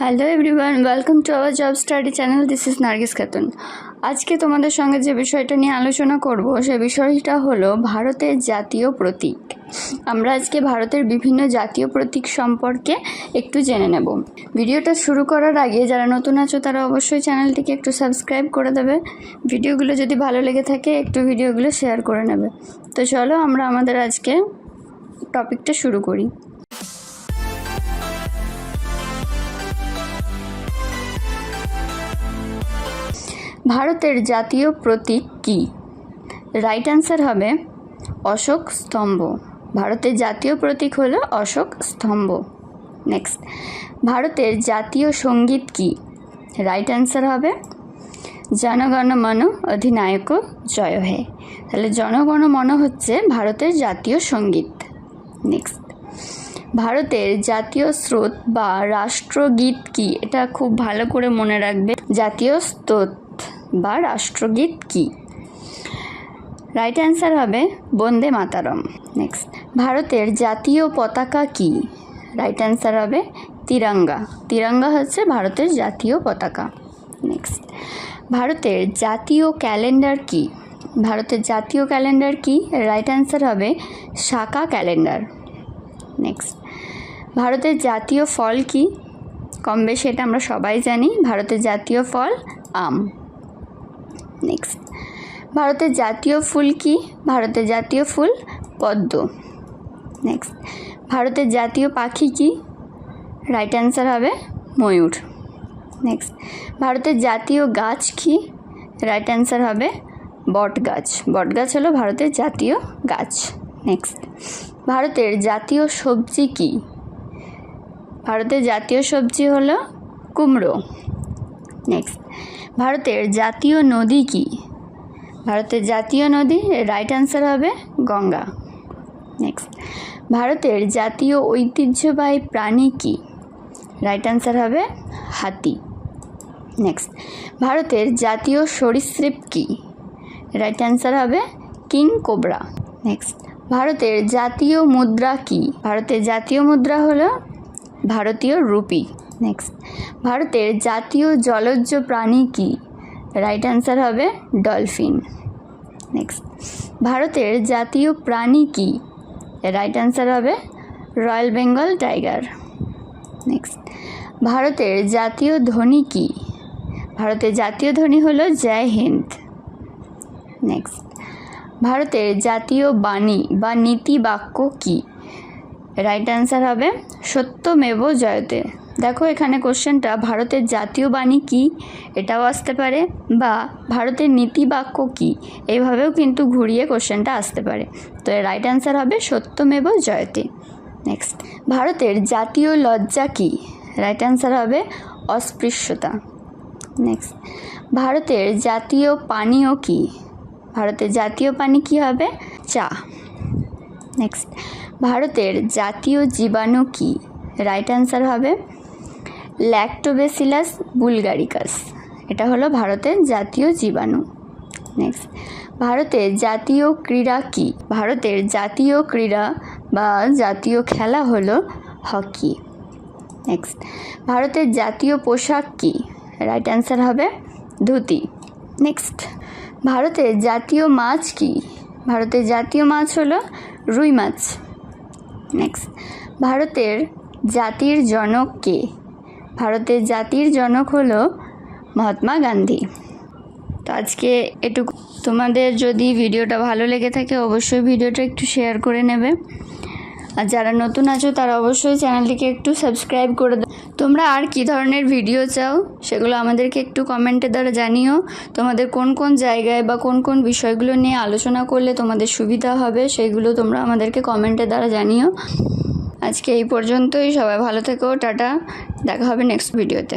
Hello everyone welcome to our job study channel this is Nargis Khatun আজকে তোমাদের সঙ্গে যে বিষয়টা নিয়ে আলোচনা করব, সে বিষয়টা হলো ভারতের জাতীয় প্রতীক। আমরা আজকে ভারতের বিভিন্ন জাতীয় প্রতীক সম্পর্কে একটু জেনে নেব। ভিডিওটা শুরু করার আগে যারা নতুন আছো, তারা অবশ্যই চ্যানেলটিকে একটু সাবস্ক্রাইব করে দেবে। ভিডিওগুলো যদি ভালো লেগে থাকে, একটু ভিডিওগুলো শেয়ার করে নেবে। তো চলো আমরা আমাদের আজকে টপিকটা শুরু করি। ভারতের জাতীয় প্রতীক কী? রাইট অ্যান্সার হবে অশোক স্তম্ভ। ভারতের জাতীয় প্রতীক হল অশোক স্তম্ভ। নেক্সট ভারতের জাতীয় সংগীত কী? রাইট অ্যান্সার হবে জনগণ মন অধিনায়ক জয় হে। তাহলে জনগণ মন হচ্ছে ভারতের জাতীয় সংগীত। নেক্সট ভারতের জাতীয় স্রোত বা রাষ্ট্রগীত কি? এটা খুব ভালো করে মনে রাখবে। জাতীয় স্রোত। বা রাষ্ট্রগীত কি? রাইট অ্যান্সার হবে বন্দে মাতারম। নেক্সট ভারতের জাতীয় পতাকা কি? রাইট অ্যান্সার হবে তিরঙ্গা। তিরঙ্গা হচ্ছে ভারতের জাতীয় পতাকা। নেক্সট ভারতের জাতীয় ক্যালেন্ডার কি? ভারতের জাতীয় ক্যালেন্ডার কি? রাইট অ্যান্সার হবে শাকা ক্যালেন্ডার। নেক্সট ভারতের জাতীয় ফল কি? কম বেশি এটা আমরা সবাই জানি, ভারতের জাতীয় ফল আম। নেক্সট ভারতের জাতীয় ফুল কি? ভারতের জাতীয় ফুল পদ্ম। নেক্সট ভারতের জাতীয় পাখি কি? রাইট অ্যান্সার হবে ময়ূর। নেক্সট ভারতের জাতীয় গাছ কি? রাইট অ্যান্সার হবে বট গাছ বট গাছ হলো ভারতের জাতীয় গাছ। নেক্সট ভারতের জাতীয় সবজি কি? ভারতের জাতীয় সবজি হলো কুমড়ো। নেক্সট ভারতের জাতীয় নদী কি? ভারতের জাতীয় নদী রাইট অ্যান্সার হবে গঙ্গা। নেক্সট ভারতের জাতীয় ঐতিহ্যবাহী প্রাণী কি? রাইট অ্যান্সার হবে হাতি। নেক্সট ভারতের জাতীয় সরীসৃপ কি? রাইট অ্যান্সার হবে কিং কোবরা। নেক্সট ভারতের জাতীয় মুদ্রা কি? ভারতের জাতীয় মুদ্রা হলো ভারতীয় রুপি। নেক্সট ভারতের জাতীয় জলজ প্রাণী কি? রাইট অ্যান্সার হবে ডলফিন নেক্সট ভারতের জাতীয় প্রাণী কি? রাইট অ্যান্সার হবে রয়্যাল বেঙ্গল টাইগার নেক্সট ভারতের জাতীয় ধ্বনি কি? ভারতের জাতীয় ধ্বনি হলো জয় হিন্দ. নেক্সট ভারতের জাতীয় বাণী বা নীতি বাক্য কী? রাইট অ্যান্সার হবে সত্যমেব জয়তে। দেখো এখানে কোশ্চেনটা ভারতের জাতীয় বাণী কী? এটাও আসতে পারে। বা ভারতের নীতি বাক্য কী? এইভাবেও কিন্তু ঘুরিয়ে কোশ্চেনটা আসতে পারে। তো এর রাইট অ্যান্সার হবে সত্যমেব জয়তে। নেক্সট ভারতের জাতীয় লজ্জা কী? রাইট অ্যান্সার হবে অস্পৃশ্যতা। নেক্সট ভারতের জাতীয় পানীয় কী? ভারতের জাতীয় পানি কী হবে? চা। নেক্সট ভারতের জাতীয় জীবাণু কি? রাইট অ্যান্সার হবে ল্যাক্টোবেসিলাস বুলগারিকাস এটা হলো ভারতের জাতীয় জীবাণু। নেক্সট ভারতের জাতীয় ক্রীড়া কি? ভারতের জাতীয় ক্রীড়া বা জাতীয় খেলা হলো হকি। নেক্সট ভারতের জাতীয় পোশাক কি? রাইট অ্যান্সার হবে ধুতি। নেক্সট ভারতের জাতীয় মাছ কি? ভারতের জাতীয় মাছ হলো রুই মাছ। নেক্সট ভারতের জাতির জনক কে? ভারতের জাতির জনক হলো মহাত্মা গান্ধী। তো আজকে একটু তোমাদের যদি ভিডিওটা ভালো লেগে থাকে, অবশ্যই ভিডিওটা একটু শেয়ার করে নেবে। আর যারা নতুন আছো, তারা অবশ্যই চ্যানেলটিকে একটু সাবস্ক্রাইব করে দাও। তোমরা আর কি ধরনের ভিডিও চাও, সেগুলো আমাদেরকে একটু কমেন্টের দ্বারা জানিও। তোমাদের কোন কোন জায়গায় বা কোন কোন বিষয়গুলো নিয়ে আলোচনা করলে তোমাদের সুবিধা হবে, সেগুলো তোমরা আমাদেরকে কমেন্টের দ্বারা জানিও। আজকে এই পর্যন্তই, সবাই ভালো থেকো, টাটা, দেখা হবে নেক্সট ভিডিওতে